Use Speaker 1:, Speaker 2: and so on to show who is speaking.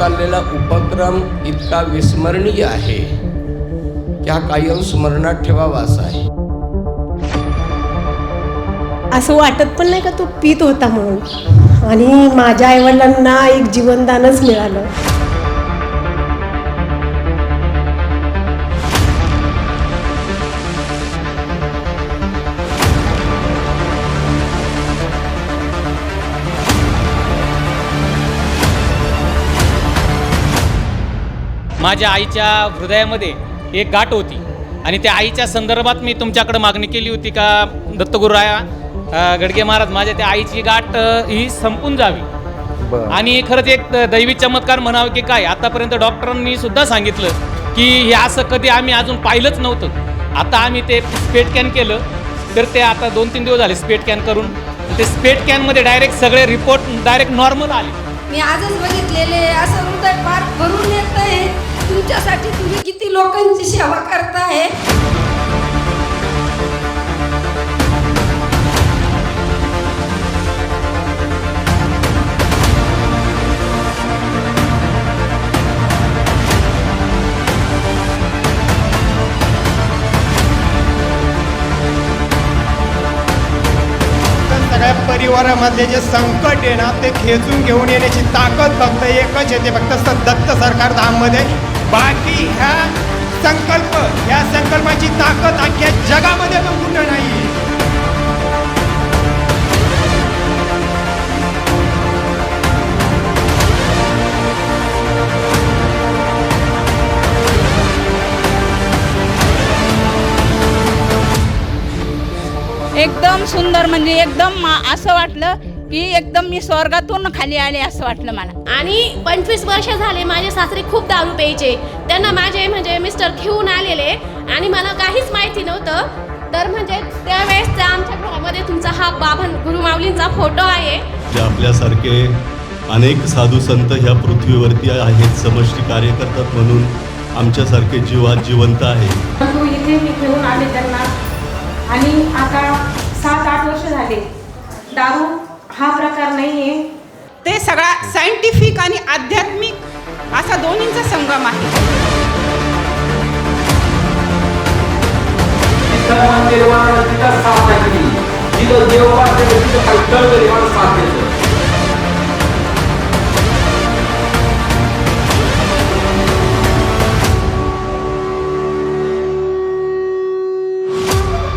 Speaker 1: चाललेला उपक्रम इतका विस्मरणीय आहे. की हा कायम स्मरणात ठेवावा असा आहे.
Speaker 2: असं वाटत पण नाही का तो पित होता म्हणून. आणि माझ्या आईवडिलांना एक जीवनदानच मिळालं.
Speaker 3: माझ्या आईच्या हृदयामध्ये एक गाठ होती. आणि त्या आईच्या संदर्भात मी तुमच्याकडे मागणी केली होती का दत्तगुरुराया गडगे महाराज माझ्या त्या आईची गाठ ही संपून जावी. आणि खरंच एक दैवी चमत्कार म्हणावं की काय आतापर्यंत डॉक्टरांनी सुद्धा सांगितलं की हे असं कधी आम्ही अजून पाहिलंच नव्हतं. आता आम्ही ते स्पेट कॅन केलं तर ते आता दोन तीन दिवस झाले स्पेट कॅन करून. ते स्पेट कॅनमध्ये डायरेक्ट सगळे रिपोर्ट डायरेक्ट नॉर्मल आले.
Speaker 4: मी आजच बघितलेले असं हृदय फार भरून येत आहे तुमच्यासाठी तुम्ही किती लोकांची सेवा करताय?
Speaker 5: तर सगळ्या परिवारामधले जे संकट आहे ना ते खेचून घेऊन येण्याची ताकद फक्त एकच येते फक्त दत्त सरकार धाममध्ये बाकी ह्या संकल्प ह्या संकल्पाची ताकद अख्ख्या जगामध्ये पण कुठं नाही
Speaker 6: एकदम सुंदर म्हणजे एकदम मा- असं वाटलं की एकदम मी स्वर्गातून खाली आले असं वाटलं मला.
Speaker 7: आणि पंचवीस वर्ष झाले माझे सासरे खूप दारू प्यायचे. त्यांना माझे म्हणजे मिस्टर घेऊन आलेले. आणि मला काहीच माहिती नव्हतं. तर म्हणजे त्यावेळेस त्या आमच्या घरामध्ये तुमचा हा बाबा गुरुमाऊलींचा फोटो आहे.
Speaker 8: जे आपल्यासारखे अनेक साधू संत ह्या पृथ्वीवरती आहेत समष्टी कार्य करतात म्हणून आमच्यासारखे जीव आज जिवंत आहे.
Speaker 9: परंतु इथे मी घेऊन आले त्यांना. आणि आता सात आठ वर्ष झाले दारू हा प्रकार नाही आहे
Speaker 6: ते सगळा सायंटिफिक आणि आध्यात्मिक असा दोन्हींचा संगम आहे.